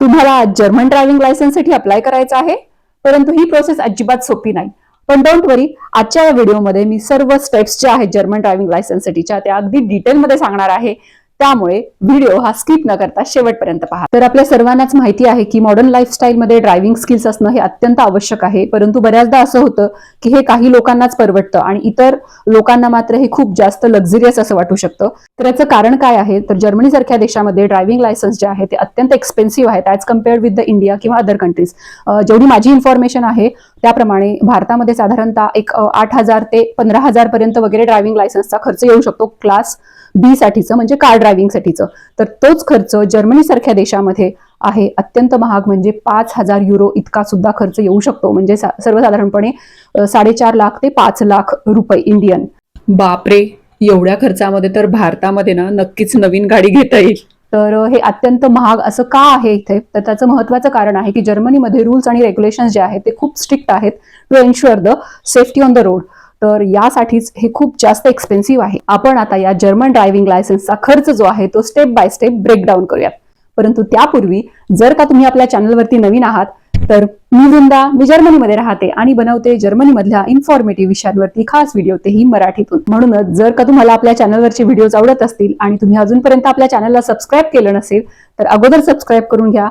तुम्हाला German driving लायसन्ससाठी apply करायचं आहे परंतु ही प्रोसेस अजिबात सोपी नाही. पण डोंट वरी आजच्या या व्हिडिओमध्ये मी सर्व स्टेप्स ज्या आहेत जर्मन ड्रायव्हिंग लायसन्ससाठीच्या त्या अगदी डिटेलमध्ये सांगणार आहे. त्यामुळे व्हिडिओ हा स्किप न करता शेवटपर्यंत पहा. तर आपल्या सर्वांनाच माहिती आहे की मॉडर्न लाईफस्टाईलमध्ये ड्रायव्हिंग स्किल्स असणं हे अत्यंत आवश्यक आहे. परंतु बऱ्याचदा असं होतं की हे काही लोकांनाच परवडतं आणि इतर लोकांना मात्र हे खूप जास्त लक्झरियस असं वाटू शकतं. तर याचं कारण काय आहे? तर जर्मनी सारख्या देशामध्ये ड्रायव्हिंग लायसन्स जे आहे ते अत्यंत एक्सपेन्सिव्ह आहेत as compared with the India किंवा अदर कंट्रीज जेवढी माझी इन्फॉर्मेशन आहे त्याप्रमाणे भारतामध्ये साधारणतः एक आठ हजार ते पंधरा हजार पर्यंत वगैरे ड्रायव्हिंग लायसन्सचा खर्च येऊ शकतो. क्लास बी साठीचं म्हणजे कार ड्रायव्हिंगसाठीचं तर तोच खर्च जर्मनी सारख्या देशामध्ये आहे. अत्यंत महाग म्हणजे पाच हजार युरो इतका सुद्धा खर्च येऊ शकतो. म्हणजे सा- सर्वसाधारणपणे साडेचार लाख ते पाच लाख रुपये इंडियन बापरे! एवढ्या खर्चामध्ये तर भारतामध्ये ना नक्कीच नवीन गाडी घेता येईल. तर हे अत्यंत महाग असं का आहे इथे? तर त्याचं महत्वाचं कारण आहे की जर्मनीमध्ये रूल्स आणि रेग्युलेशन जे आहेत ते खूप स्ट्रिक्ट आहेत to ensure the safety on the road तर यासाठीच हे खूप जास्त एक्सपेन्सिव्ह आहे. आपण आता या जर्मन ड्रायव्हिंग लायसन्सचा खर्च जो आहे तो स्टेप बाय स्टेप ब्रेकडाऊन करूयात. परंतु त्यापूर्वी जर का तुम्ही आपल्या चॅनलवरती नवीन आहात तर मी वृंदा मी जर्मनीमध्ये राहते आणि बनवते जर्मनीमधल्या इन्फॉर्मेटिव्ह विषयांवरती खास व्हिडिओ तेही मराठीतून. म्हणूनच जर का तुम्हाला आपल्या चॅनलवरचे व्हिडिओज आवडत असतील आणि तुम्ही अजूनपर्यंत आपल्या चॅनलला सबस्क्राईब केलं नसेल तर अगोदर सबस्क्राईब करून घ्या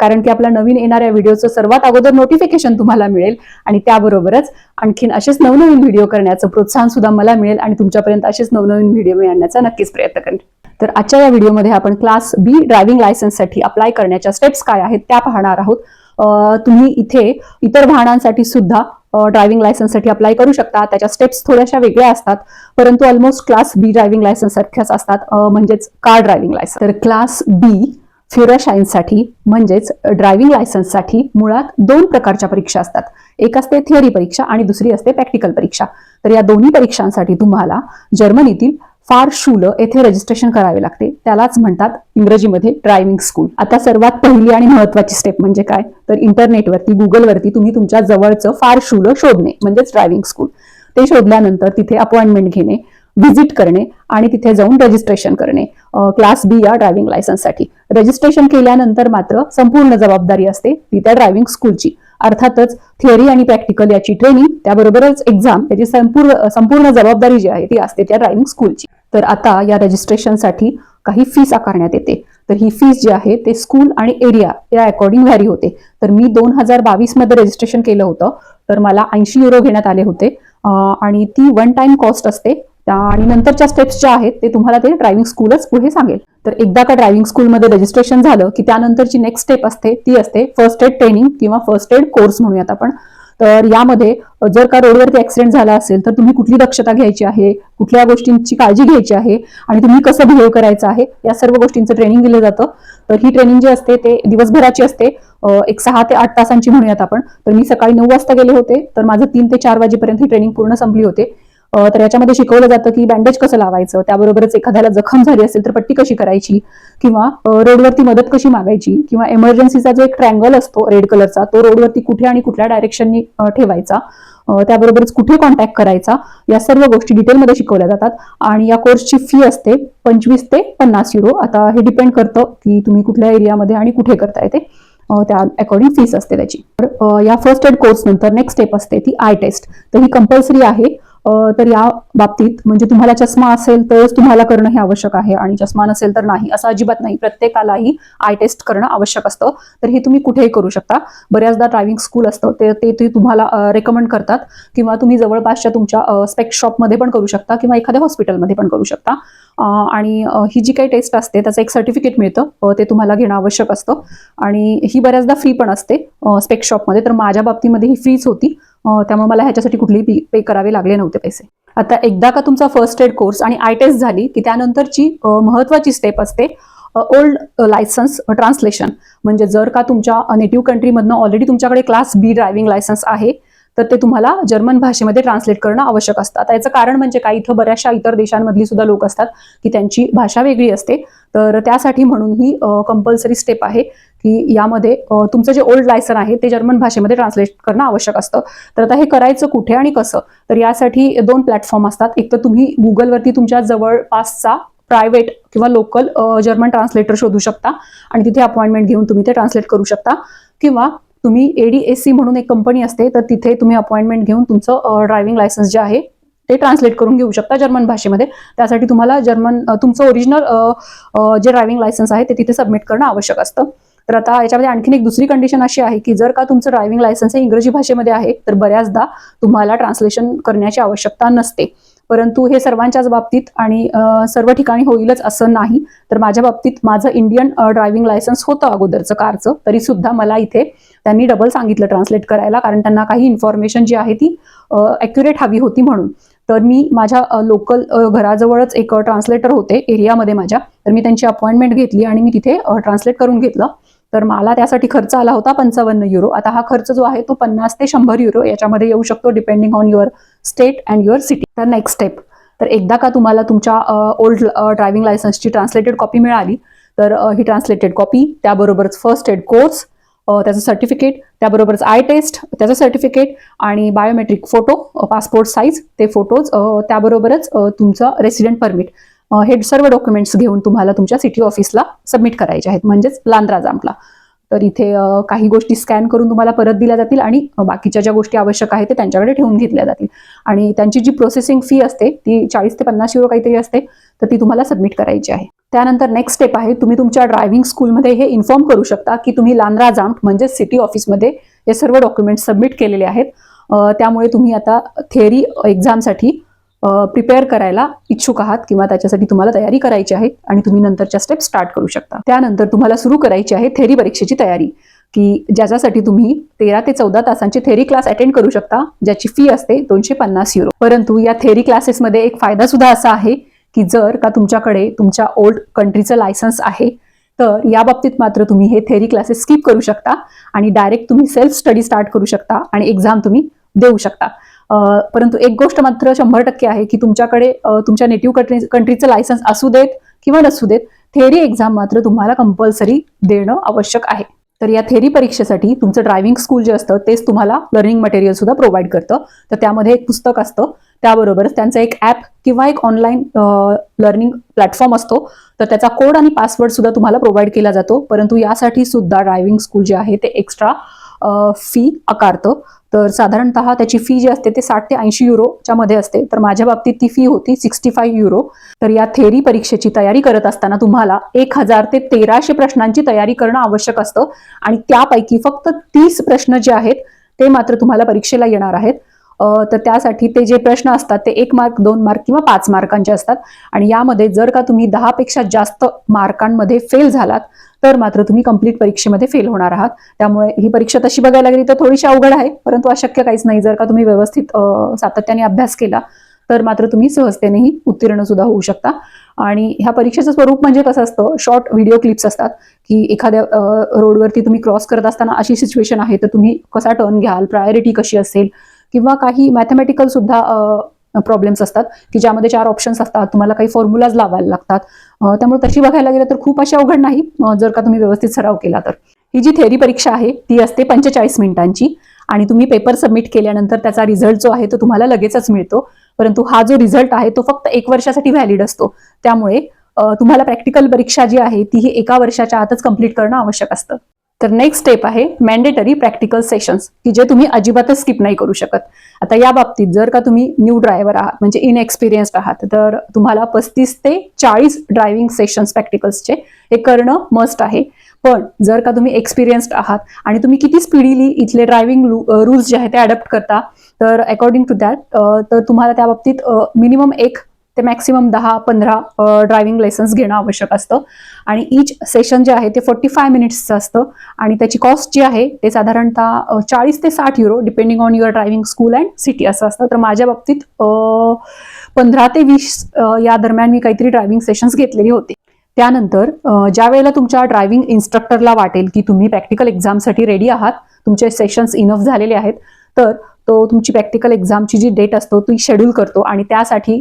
कारण की आपल्या नवीन येणाऱ्या व्हिडिओचं सर्वात अगोदर नोटिफिकेशन तुम्हाला मिळेल आणि त्याबरोबरच आणखीन असेच नवनवीन व्हिडिओ करण्याचं प्रोत्साहन सुद्धा मला मिळेल आणि तुमच्यापर्यंत असेच नवनवीन व्हिडिओ मिळण्याचा आणण्याचा नक्कीच प्रयत्न करेन. तर आजच्या या व्हिडिओमध्ये आपण क्लास बी ड्रायव्हिंग लायसन्ससाठी अप्लाय करण्याच्या स्टेप्स काय आहेत त्या पाहणार आहोत. तुम्ही इथे इतर वाहनांसाठी सुद्धा ड्रायव्हिंग लायसन्ससाठी अप्लाय करू शकता. त्याच्या स्टेप्स थोड्याशा वेगळ्या असतात परंतु almost class B driving licence सारख्याच असतात म्हणजेच कार ड्रायव्हिंग लायसन्स तर क्लास बी साठी म्हणजेच ड्रायव्हिंग लायसन्ससाठी मुळात दोन प्रकारच्या परीक्षा असतात. एक असते थिअरी परीक्षा आणि दुसरी असते प्रॅक्टिकल परीक्षा. तर या दोन्ही परीक्षांसाठी तुम्हाला जर्मनीतील फार शुल येथे रजिस्ट्रेशन करावे लागते. त्यालाच म्हणतात इंग्रजीमध्ये ड्रायव्हिंग स्कूल आता सर्वात पहिली आणि महत्वाची स्टेप म्हणजे काय? तर इंटरनेटवरती गुगलवरती तुम्ही तुमच्या जवळचं फार शुल शोधणे म्हणजेच ड्रायव्हिंग स्कूल ते शोधल्यानंतर तिथे अपॉइंटमेंट घेणे व्हिजिट करणे आणि तिथे जाऊन रजिस्ट्रेशन करणे. क्लास बी या ड्रायव्हिंग लायसन्ससाठी रजिस्ट्रेशन केल्यानंतर मात्र संपूर्ण जबाबदारी असते ती त्या ड्रायव्हिंग स्कूलची अर्थातच थिअरी आणि प्रॅक्टिकल याची ट्रेनिंग त्याबरोबरच एक्झाम याची संपूर्ण संपूर्ण जबाबदारी जी आहे ती असते त्या ड्रायव्हिंग स्कूलची तर आता या रजिस्ट्रेशनसाठी काही फीस आकारण्यात येते. तर ही फीस जी आहे ते स्कूल आणि एरिया या अकॉर्डिंग व्हॅरी होते. तर मी दोन हजार बावीसमध्ये रजिस्ट्रेशन केलं होतं. तर मला ऐंशी युरो घेण्यात आले होते. आणि ती वन टाइम कॉस्ट असते. आणि नंतरच्या स्टेप्स ज्या आहेत ते तुम्हाला ते ड्रायव्हिंग स्कूलच पुढे सांगेल. तर एकदा का ड्रायव्हिंग स्कूलमध्ये रजिस्ट्रेशन झालं की त्यानंतरची नेक्स्ट स्टेप असते ती असते फर्स्ट एड ट्रेनिंग किंवा फर्स्ट एड कोर्स म्हणूयात आपण. तर यामध्ये जर का रोडवरती ऍक्सिडेंट झाला असेल तर तुम्ही कुठली दक्षता घ्यायची आहे कुठल्या गोष्टींची काळजी घ्यायची आहे आणि तुम्ही कसं बिहेव करायचं आहे या सर्व गोष्टींचं ट्रेनिंग दिलं जातं. तर ही ट्रेनिंग जी असते ते दिवसभराची असते. एक सहा ते आठ तासांची म्हणूयात आपण. तर मी सकाळी नऊ वाजता गेले होते तर माझं तीन ते चार वाजेपर्यंत ही ट्रेनिंग पूर्ण संपली होते. तर याच्यामध्ये शिकवलं जातं की बँडेज कसं लावायचं त्याबरोबरच एखाद्याला जखम झाली असेल तर पट्टी कशी करायची किंवा रोडवरती मदत कशी मागायची किंवा एमर्जन्सीचा जो एक ट्रँगल असतो रेड कलरचा तो रोडवरती कुठे आणि कुठल्या डायरेक्शननी ठेवायचा. त्याबरोबरच कुठे कॉन्टॅक्ट करायचा या सर्व गोष्टी डिटेलमध्ये शिकवल्या जातात. आणि या कोर्सची फी असते पंचवीस ते पन्नास युरो आता हे डिपेंड करतं की तुम्ही कुठल्या एरियामध्ये आणि कुठे करताय ते. त्या अकॉर्डिंग फीस असते त्याची. तर या फर्स्ट एड कोर्स नंतर नेक्स्ट स्टेप असते ती आय टेस्ट तर ही कंपल्सरी आहे. तर या बाबतीत म्हणजे तुम्हाला चष्मा असेल तरच तुम्हाला करणं हे आवश्यक आहे आणि चष्मा नसेल तर नाही असं अजिबात नाही. प्रत्येकालाही आय टेस्ट करणं आवश्यक असतं. तर हे तुम्ही कुठेही करू शकता. बऱ्याचदा ड्रायव्हिंग स्कूल असतं ते ते ते तुम्हाला रेकमेंड करतात किंवा तुम्ही जवळपासच्या तुमच्या स्पेक शॉपमध्ये पण करू शकता किंवा एखाद्या हॉस्पिटलमध्ये पण करू शकता. आणि ही जी काही टेस्ट असते त्याचं एक सर्टिफिकेट मिळतं. ते तुम्हाला घेणं आवश्यक असतं. आणि ही बऱ्याचदा फ्री पण असते स्पेक शॉपमध्ये तर माझ्या बाबतीमध्ये ही फ्रीच होती. त्यामुळे मला ह्याच्यासाठी कुठलीही पे करावे लागले नव्हते पैसे. आता एकदा का तुमचा फर्स्ट एड कोर्स आणि आय टेस्ट झाली की त्यानंतरची महत्वाची स्टेप असते ओल्ड लायसन्स ट्रान्सलेशन म्हणजे जर का तुमच्या नेटिव्ह कंट्रीमधनं ऑलरेडी तुमच्याकडे क्लास बी ड्रायव्हिंग लायसन्स आहे तर ते तुम्हाला जर्मन भाषेमध्ये ट्रान्सलेट करणं आवश्यक असतं. आता याचं कारण म्हणजे काय? इथं बऱ्याचशा इतर देशांमधली सुद्धा लोक असतात की त्यांची भाषा वेगळी असते. तर त्यासाठी म्हणून ही कंपल्सरी स्टेप आहे की यामध्ये तुमचं जे ओल्ड लायसन आहे ते जर्मन भाषेमध्ये ट्रान्सलेट करणं आवश्यक असतं. तर आता हे करायचं कुठे आणि कसं? तर यासाठी दोन प्लॅटफॉर्म असतात. एक तर तुम्ही गुगलवरती तुमच्या जवळपासचा प्रायव्हेट किंवा लोकल जर्मन ट्रान्सलेटर शोधू शकता. आणि तिथे अपॉइंटमेंट घेऊन तुम्ही ते ट्रान्सलेट करू शकता. किंवा तुम्ही एडीएससी म्हणून एक कंपनी असते तर तिथे तुम्ही अपॉइंटमेंट घेऊन तुमचं ड्रायव्हिंग लायसन्स जे आहे ते ट्रान्सलेट करून घेऊ शकता जर्मन भाषेमध्ये. त्यासाठी तुम्हाला जर्मन तुमचं ओरिजिनल जे ड्रायव्हिंग लायसन्स आहे ते तिथे सबमिट करणं आवश्यक असतं. तर आता याच्यामध्ये आणखीन एक दुसरी कंडिशन अशी आहे की जर का तुमचं ड्रायव्हिंग लायसन्स हे इंग्रजी भाषेमध्ये आहे तर बऱ्याचदा तुम्हाला ट्रान्सलेशन करण्याची आवश्यकता नसते. परंतु हे सर्वांच्याच बाबतीत आणि सर्व ठिकाणी होईलच असं नाही. तर माझ्या बाबतीत माझं इंडियन ड्रायव्हिंग लायसन्स होतं अगोदरचं कारचं. तरी सुद्धा मला इथे त्यांनी डबल सांगितलं ट्रान्सलेट करायला कारण त्यांना काही इन्फॉर्मेशन जी आहे ती ॲक्युरेट हवी होती म्हणून. तर मी माझ्या लोकल घराजवळच एक ट्रान्सलेटर होते एरियामध्ये माझ्या. तर मी त्यांची अपॉइंटमेंट घेतली आणि मी तिथे ट्रान्सलेट करून घेतलं. तर मला त्यासाठी खर्च आला होता पंचावन्न युरो आता हा खर्च जो आहे तो पन्नास ते शंभर युरो याच्यामध्ये येऊ शकतो depending on your state and your city तर नेक्स्ट स्टेप तर एकदा का तुम्हाला तुमच्या ओल्ड ड्रायव्हिंग लायसन्सची ट्रान्सलेटेड कॉपी मिळाली तर ही ट्रान्सलेटेड कॉपी त्याबरोबरच फर्स्ट एड कोर्स त्याचं सर्टिफिकेट त्याबरोबरच आय टेस्ट त्याचं सर्टिफिकेट आणि बायोमेट्रिक फोटो पासपोर्ट साईज ते फोटोज त्याबरोबरच तुमचं रेसिडेंट परमिट हे सर्व डॉक्युमेंट्स घेऊन तुम्हाला तुमच्या सिटी ऑफिसला सबमिट करायचे आहेत. म्हणजेच लांद्रा जामला. तर इथे काही गोष्टी स्कॅन करून तुम्हाला परत दिल्या जातील आणि बाकीच्या ज्या गोष्टी आवश्यक आहेत ते त्यांच्याकडे ठेवून घेतल्या जातील. आणि त्यांची जी प्रोसेसिंग फी असते ती चाळीस ते पन्नास युरो काहीतरी असते तर ती तुम्हाला सबमिट करायची आहे. त्यानंतर नेक्स्ट स्टेप आहे तुम्ही तुमच्या ड्रायव्हिंग स्कूलमध्ये हे इन्फॉर्म करू शकता की तुम्ही लांद्रा जाम म्हणजे सिटी ऑफिसमध्ये हे सर्व डॉक्युमेंट सबमिट केलेले आहेत. त्यामुळे तुम्ही आता थेअरी एक्झामसाठी प्रिपेअर करायला इच्छुक आहात किंवा त्याच्यासाठी तुम्हाला तयारी करायची आहे आणि तुम्ही नंतरच्या स्टेप स्टार्ट करू शकता. त्यानंतर तुम्हाला सुरू करायची आहे थेरी परीक्षेची तयारी की ज्याच्यासाठी तुम्ही तेरा ते चौदा तासांचे थेरी क्लास अटेंड करू शकता ज्याची फी असते दोनशे पन्नास युरो परंतु या थेरी क्लासेसमध्ये एक फायदा सुद्धा असा आहे की जर का तुमच्याकडे तुमच्या ओल्ड कंट्रीचं लायसन्स आहे तर या बाबतीत मात्र तुम्ही हे थेरी क्लासेस स्किप करू शकता आणि डायरेक्ट तुम्ही सेल्फ स्टडी स्टार्ट करू शकता आणि एक्झाम तुम्ही देऊ शकता. परंतु एक गोष्ट मात्र शंभर टक्के आहे की तुमच्याकडे तुमच्या नेटिव्ह कंट्री कंट्रीचं लायसन्स असू देत किंवा नसू देत थेरी एक्झाम मात्र तुम्हाला कंपल्सरी देणं आवश्यक आहे. तर या थेरी परीक्षेसाठी तुमचं ड्रायव्हिंग स्कूल जे असतं तेच तुम्हाला लर्निंग मटेरियल सुद्धा प्रोव्हाइड करतं. तर त्यामध्ये एक पुस्तक असतं त्याबरोबरच त्यांचं एक ॲप किंवा एक ऑनलाईन लर्निंग प्लॅटफॉर्म असतो. तर त्याचा कोड आणि पासवर्ड सुद्धा तुम्हाला प्रोव्हाइड केला जातो. परंतु यासाठी सुद्धा ड्रायव्हिंग स्कूल जे आहे ते एक्स्ट्रा फी आकारतं. तर साधारणतः त्याची फी जी असते ते साठ ते ऐंशी युरोच्या मध्ये असते. तर माझ्या बाबतीत ती फी होती सिक्स्टी फाईव्ह युरो तर या थेरी परीक्षेची तयारी करत असताना तुम्हाला एक हजार ते तेराशे प्रश्नांची तयारी करणं आवश्यक असतं. आणि त्यापैकी फक्त तीस प्रश्न जे आहेत ते मात्र तुम्हाला परीक्षेला येणार आहेत. तर त्यासाठी ते जे प्रश्न असतात ते एक मार्क दोन मार्क किंवा पाच मार्कांचे असतात. आणि यामध्ये जर का तुम्ही दहापेक्षा जास्त मार्कांमध्ये फेल झालात तर मात्र तुम्ही कंप्लीट परीक्षेमध्ये फेल होणार आहात. त्यामुळे ही परीक्षा तशी बघायला गेली तर थोडीशी अवघड आहे परंतु अशक्य काहीच नाही. जर का तुम्ही व्यवस्थित सातत्याने अभ्यास केला तर मात्र तुम्ही सहजतेनेही उत्तीर्ण सुद्धा होऊ शकता. आणि ह्या परीक्षेचं स्वरूप म्हणजे कसं असतं? शॉर्ट व्हिडिओ क्लिप्स असतात की एखाद्या रोडवरती तुम्ही क्रॉस करत असताना अशी सिच्युएशन आहे तर तुम्ही कसा टर्न घ्याल? प्रायोरिटी कशी असेल? किंवा काही मॅथमॅटिकल सुद्धा प्रॉब्लेम्स असतात की ज्यामध्ये चार ऑप्शन्स असतात तुम्हाला काही फॉर्म्युलाज लावायला लागतात. त्यामुळे तशी बघायला गेलं तर खूप अशी अवघड नाही जर का तुम्ही व्यवस्थित सराव केला तर. ही जी थेरी परीक्षा आहे ती असते पंचेचाळीस मिनिटांची आणि तुम्ही पेपर सबमिट केल्यानंतर त्याचा रिझल्ट जो आहे तो तुम्हाला लगेचच मिळतो. परंतु हा जो रिझल्ट आहे तो फक्त एक वर्षासाठी व्हॅलिड असतो. त्यामुळे तुम्हाला प्रॅक्टिकल परीक्षा जी आहे ती ही एका वर्षाच्या आतच कंप्लीट करणं आवश्यक असतं. तर नेक्स्ट स्टेप आहे मॅन्डेटरी प्रॅक्टिकल सेशन्स की जे तुम्ही अजिबातच स्किप नाही करू शकत. आता या बाबतीत जर का तुम्ही न्यू ड्रायव्हर आहात म्हणजे इनएक्सपिरियन्स्ड आहात तर तुम्हाला पस्तीस ते चाळीस ड्रायव्हिंग सेशन्स प्रॅक्टिकल्सचे हे करणं मस्ट आहे. पण जर का तुम्ही एक्सपिरियन्स्ड आहात आणि तुम्ही किती स्पीडीली इथले ड्रायव्हिंग रूल्स जे आहेत ते अडॅप्ट करता तर अकॉर्डिंग टू दॅट तर तुम्हाला त्या बाबतीत मिनिमम एक ते मॅक्सिमम दहा पंधरा ड्रायव्हिंग लायसन्स घेणं आवश्यक असतं. आणि इच सेशन जे आहे ते फोर्टी फाय मिनिट्सचं असतं. आणि त्याची कॉस्ट जी आहे ते साधारणतः चाळीस ते साठ euro depending on your driving school and city असं असतं. तर माझ्या बाबतीत पंधरा ते वीस या दरम्यान मी काहीतरी ड्रायव्हिंग सेशन्स घेतलेली होती. त्यानंतर ज्या वेळेला तुमच्या ड्रायव्हिंग इन्स्ट्रक्टरला वाटेल की तुम्ही प्रॅक्टिकल एक्झामसाठी रेडी आहात तुमचे सेशन्स इनफ झालेले आहेत तर तो तुमची प्रॅक्टिकल एक्झामची जी डेट असतो ती शेड्यूल करतो आणि त्यासाठी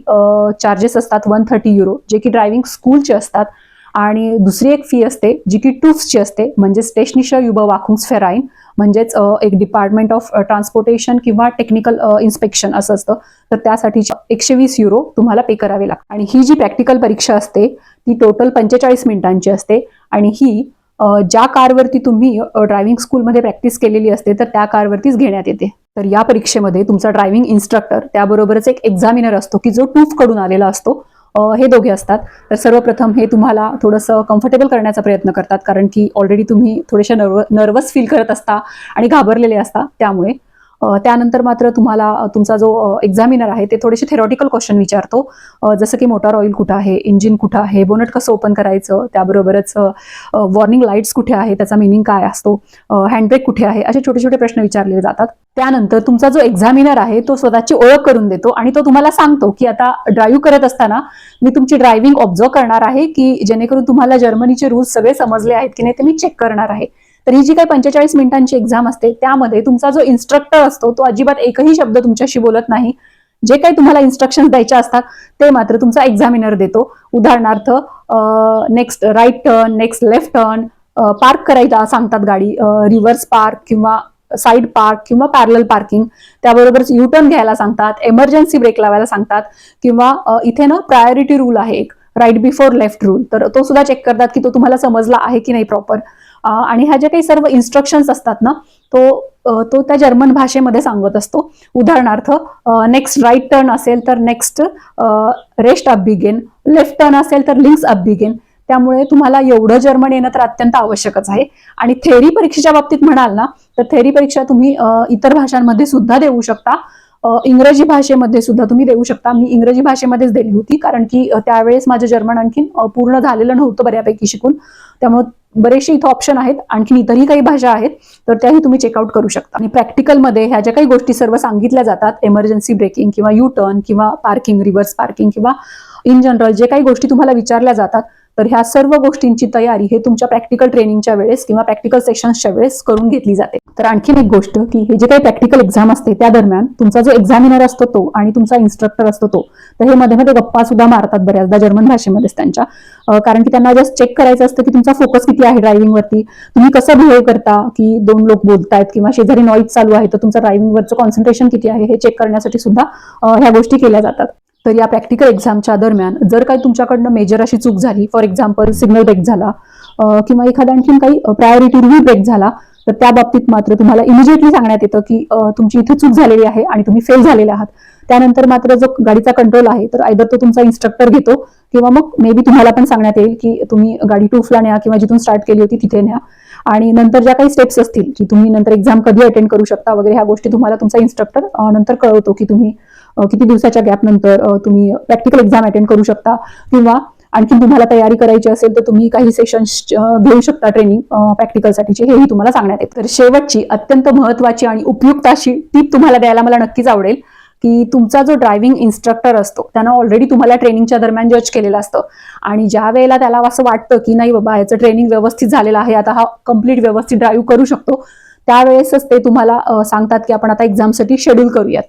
चार्जेस असतात वन थर्टी युरो जे की ड्रायव्हिंग स्कूलचे असतात. आणि दुसरी एक फी असते जी की टूफ्सची असते म्हणजे स्टेशनिश युबा वाखुंग्स फेराईन म्हणजेच एक डिपार्टमेंट ऑफ ट्रान्सपोर्टेशन किंवा टेक्निकल इन्स्पेक्शन असं असतं. तर त्यासाठी एकशे वीस युरो तुम्हाला पे करावे लागतात. आणि ही जी प्रॅक्टिकल परीक्षा असते ती टोटल पंचेचाळीस मिनिटांची असते. आणि ही ज्या कारवरती तुम्ही ड्रायव्हिंग स्कूलमध्ये प्रॅक्टिस केलेली असते तर त्या कारवरतीच घेण्यात येते. तर या परीक्षेमध्ये तुमचा ड्रायव्हिंग इन्स्ट्रक्टर त्याबरोबरच एक एक्झामिनर असतो की जो टूफकडून आलेला असतो. हे दोघे असतात. तर सर्वप्रथम हे तुम्हाला थोडंसं कम्फर्टेबल करण्याचा प्रयत्न करतात कारण की ऑलरेडी तुम्ही थोडेसे नर्व नर्वस फील करत असता आणि घाबरलेले असता त्यामुळे त्यानंतर मात्र तुम्हाला तुमचा जो एक्झामिनर आहे ते थोडेसे थेरॉटिकल क्वेश्चन विचारतो. जसं की मोटार ऑइल कुठं आहे इंजिन कुठं आहे बोनट कसं ओपन करायचं त्याबरोबरच वॉर्निंग लाईट्स कुठे आहे त्याचा मिनिंग काय असतो हँडब्रेक कुठे आहे असे छोटे छोटे प्रश्न विचारले जातात. त्यानंतर तुमचा जो एक्झामिनर आहे तो स्वतःची ओळख करून देतो आणि तो तुम्हाला सांगतो की आता ड्राईव्ह करत असताना मी तुमची ड्रायव्हिंग ऑब्झर्व करणार आहे की जेणेकरून तुम्हाला जर्मनीचे रूल्स सगळे समजले आहेत की नाही ते मी चेक करणार आहे. तर ही जी काही पंचेचाळीस मिनिटांची एक्झाम असते त्यामध्ये तुमचा जो इन्स्ट्रक्टर असतो तो अजिबात एकही शब्द तुमच्याशी बोलत नाही. जे काही तुम्हाला इन्स्ट्रक्शन द्यायचे असतात ते मात्र तुमचा एक्झामिनर देतो. उदाहरणार्थ next right turn next left turn park करायला सांगतात गाडी रिव्हर्स पार्क किंवा साईड पार्क किंवा पॅरल पार्किंग त्याबरोबरच यू टर्न घ्यायला सांगतात एमर्जन्सी ब्रेक लावायला सांगतात किंवा इथे ना प्रायोरिटी रूल आहे एक राईट बिफोर लेफ्ट रूल तर तो सुद्धा चेक करतात की तो तुम्हाला समजला आहे की नाही प्रॉपर आणि ह्या ज्या काही सर्व इन्स्ट्रक्शन्स असतात ना तो तो त्या जर्मन भाषेमध्ये सांगत असतो. उदाहरणार्थ नेक्स्ट राईट टर्न असेल तर नेक्स्ट रेस्ट अप बिगेन लेफ्ट टर्न असेल तर लिंक्स अप बिगेन त्यामुळे तुम्हाला एवढं जर्मन येणं तर अत्यंत आवश्यकच आहे. आणि थेरी परीक्षेच्या बाबतीत म्हणाल ना तर थेरी परीक्षा तुम्ही इतर भाषांमध्ये सुद्धा देऊ शकता. इंग्रजी भाषेमध्ये सुद्धा तुम्ही देऊ शकता. मी इंग्रजी भाषेमध्येच दिली होती कारण की त्यावेळेस माझं जर्मन आणखीन पूर्ण झालेलं नव्हतं बऱ्यापैकी शिकून. त्यामुळे बरेचसे इथं ऑप्शन आहेत आणखी इतरही काही भाषा आहेत तर त्याही तुम्ही चेकआउट करू शकता. आणि प्रॅक्टिकलमध्ये ह्या ज्या काही गोष्टी सर्व सांगितल्या जातात एमर्जन्सी ब्रेकिंग किंवा यू टर्न किंवा पार्किंग रिव्हर्स पार्किंग किंवा इन जनरल जे काही गोष्टी तुम्हाला विचारल्या जातात तर ह्या सर्व गोष्टींची तयारी हे तुमच्या प्रॅक्टिकल ट्रेनिंगच्या वेळेस किंवा प्रॅक्टिकल सेशन्सच्या वेळेस करून घेतली जाते. तर आणखीन एक गोष्ट की हे जे काही प्रॅक्टिकल एक्झाम असते त्या दरम्यान तुमचा जो एक्झामिनर असतो तो आणि तुमचा इन्स्ट्रक्टर असतो तो तर हे मध्ये मध्ये गप्पा सुद्धा मारतात बऱ्याचदा जर्मन भाषेमध्येच त्यांच्या. कारण की त्यांना जस्ट चेक करायचं असतं की तुमचा फोकस किती आहे ड्रायव्हिंगवरती तुम्ही कसं बिहेव करता की दोन लोक बोलतायत किंवा शेजारी नॉईज चालू आहे तर तुमचं ड्रायव्हिंगवरचं कॉन्सन्ट्रेशन किती आहे हे चेक करण्यासाठी सुद्धा ह्या गोष्टी केल्या जातात. तर या प्रॅक्टिकल एक्झामच्या दरम्यान जर काही तुमच्याकडनं मेजर अशी चूक झाली फॉर एक्झाम्पल सिग्नल ब्रेक झाला किंवा एखादा आणखीन काही प्रायोरिटी रिव्ह्यू ब्रेक झाला तर त्या बाबतीत मात्र तुम्हाला इमिजिएटली सांगण्यात येतं की तुमची इथे चूक झालेली आहे आणि तुम्ही फेल झालेले आहात. त्यानंतर मात्र जो गाडीचा कंट्रोल आहे तर आयदर तो तुमचा इन्स्ट्रक्टर घेतो किंवा मग मे बी तुम्हाला पण सांगण्यात येईल की तुम्ही गाडी टूफला न्या किंवा जिथून स्टार्ट केली होती तिथे न्या. आणि नंतर ज्या काही स्टेप्स असतील की तुम्ही नंतर एक्झाम कधी अटेंड करू शकता वगैरे ह्या गोष्टी तुम्हाला तुमचा इन्स्ट्रक्टर नंतर कळवतो की तुम्ही किती दिवसाच्या गॅप नंतर तुम्ही प्रॅक्टिकल एक्झाम अटेंड करू शकता. किंवा आणखी तुम्हाला तयारी करायची असेल तर तुम्ही काही सेशन्स घेऊ शकता ट्रेनिंग प्रॅक्टिकलसाठीची हेही तुम्हाला सांगण्यात येतं. तर शेवटची अत्यंत महत्वाची आणि उपयुक्त अशी टीप तुम्हाला द्यायला मला नक्कीच आवडेल. की तुमचा जो ड्रायव्हिंग इन्स्ट्रक्टर असतो त्यानं ऑलरेडी तुम्हाला ट्रेनिंगच्या दरम्यान जज केलेलं असतं. आणि ज्या वेळेला त्याला असं वाटतं की नाही बाबा याचं ट्रेनिंग व्यवस्थित झालेलं आहे आता हा कंप्लीट व्यवस्थित ड्राईव्ह करू शकतो त्यावेळेसच ते तुम्हाला सांगतात की आपण आता एक्झामसाठी शेड्यूल करूयात.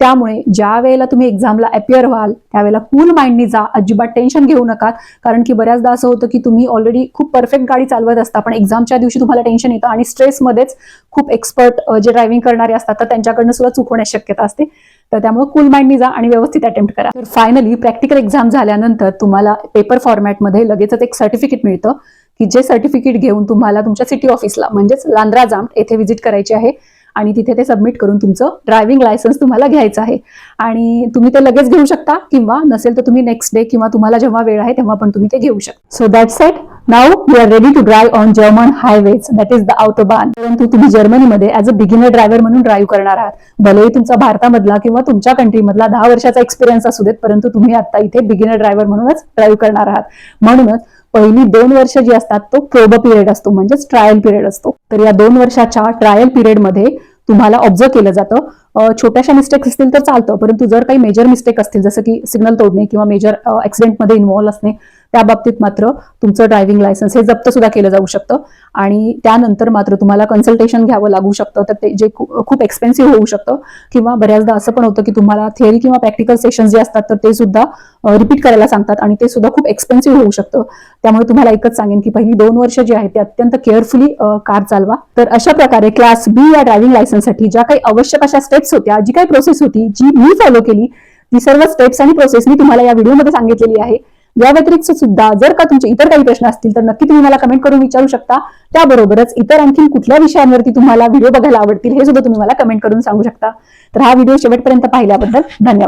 त्यामुळे ज्या वेळेला तुम्ही एक्झामला अपियर व्हाल त्यावेळेला कूल माइंडनी जा. अजिबात टेन्शन घेऊ नका. कारण की बऱ्याचदा असं होतं की तुम्ही ऑलरेडी खूप परफेक्ट गाडी चालवत असता पण एक्झामच्या दिवशी तुम्हाला टेन्शन येतं आणि स्ट्रेसमध्येच खूप एक्सपर्ट जे ड्रायव्हिंग करणारे असतात तर त्यांच्याकडनं सुद्धा चूक होण्याची शक्यता असते. तर त्यामुळे कूल माइंडनी जा आणि व्यवस्थित अटेम्प्ट करा. तर फायनली प्रॅक्टिकल एक्झाम झाल्यानंतर तुम्हाला पेपर फॉर्मॅटमध्ये लगेचच एक सर्टिफिकेट मिळतं की जे सर्टिफिकेट घेऊन तुम्हाला तुमच्या सिटी ऑफिसला म्हणजेच लांद्रा जाम येथे व्हिजिट करायची आहे. आणि तिथे ते सबमिट करून तुमचं ड्रायव्हिंग लायसन्स तुम्हाला घ्यायचं आहे. आणि तुम्ही ते लगेच घेऊ शकता किंवा नसेल तर तुम्ही नेक्स्ट डे किंवा तुम्हाला जेव्हा वेळ आहे तेव्हा पण तुम्ही ते घेऊ शकता. So that set now you are ready to drive on German highways that is the आउटोबान परंतु तुम्ही जर्मनीमध्ये ॲज अ बिगिनर ड्रायव्हर म्हणून ड्राईव्ह करणार आहात. भलेही तुमचा भारतामधला किंवा तुमच्या कंट्रीमधला दहा वर्षाचा एक्सपिरियन्स असू देत परंतु तुम्ही आता इथे बिगिनर ड्रायव्हर म्हणूनच ड्राईव्ह करणार आहात. म्हणूनच पहिली दोन वर्ष जी असतात तो प्रोब पिरियड असतो म्हणजेच ट्रायल पिरियड असतो. तर या दोन वर्षाच्या ट्रायल पिरियडमध्ये तुम्हाला ऑब्झर्व केलं जातं. छोट्याशा मिस्टेक असतील तर चालतं. परंतु जर काही मेजर मिस्टेक असतील जसं की सिग्नल तोडणे किंवा मेजर ऍक्सिडेंटमध्ये इन्व्हॉल्व्ह असणे त्या बाबतीत मात्र तुमचं ड्रायव्हिंग लायसन्स हे जप्त सुद्धा केलं जाऊ शकतं. आणि त्यानंतर मात्र तुम्हाला कन्सल्टेशन घ्यावं लागू शकतं. तर ते जे खूप एक्सपेन्सिव्ह होऊ शकतं. किंवा बऱ्याचदा असं पण होतं की तुम्हाला थिअरी किंवा प्रॅक्टिकल सेशन जे असतात तर ते सुद्धा रिपीट करायला सांगतात आणि ते सुद्धा खूप एक्सपेन्सिव्ह होऊ शकतं. त्यामुळे तुम्हाला एकच सांगेन की पहिली दोन वर्ष जी आहेत ते अत्यंत केअरफुली कार चालवा. तर अशा प्रकारे क्लास बी या ड्रायव्हिंग लायसन्ससाठी ज्या काही आवश्यक अशा स्टेप्स होत्या जी काही प्रोसेस होती जी मी फॉलो केली ती सर्व स्टेप्स आणि प्रोसेस मी तुम्हाला या व्हिडिओमध्ये सांगितलेली आहे. या व्यतिरिक्त सुद्धा जर का तुमचे इतर काही प्रश्न असतील तर नक्की तुम्ही मला कमेंट करून विचारू शकता. त्याबरोबरच इतर आणखी कुठल्या विषयांवरती तुम्हाला व्हिडिओ बघायला आवडतील हे सुद्धा तुम्ही मला कमेंट करून सांगू शकता. तर हा व्हिडिओ शेवटपर्यंत पाहिल्याबद्दल धन्यवाद.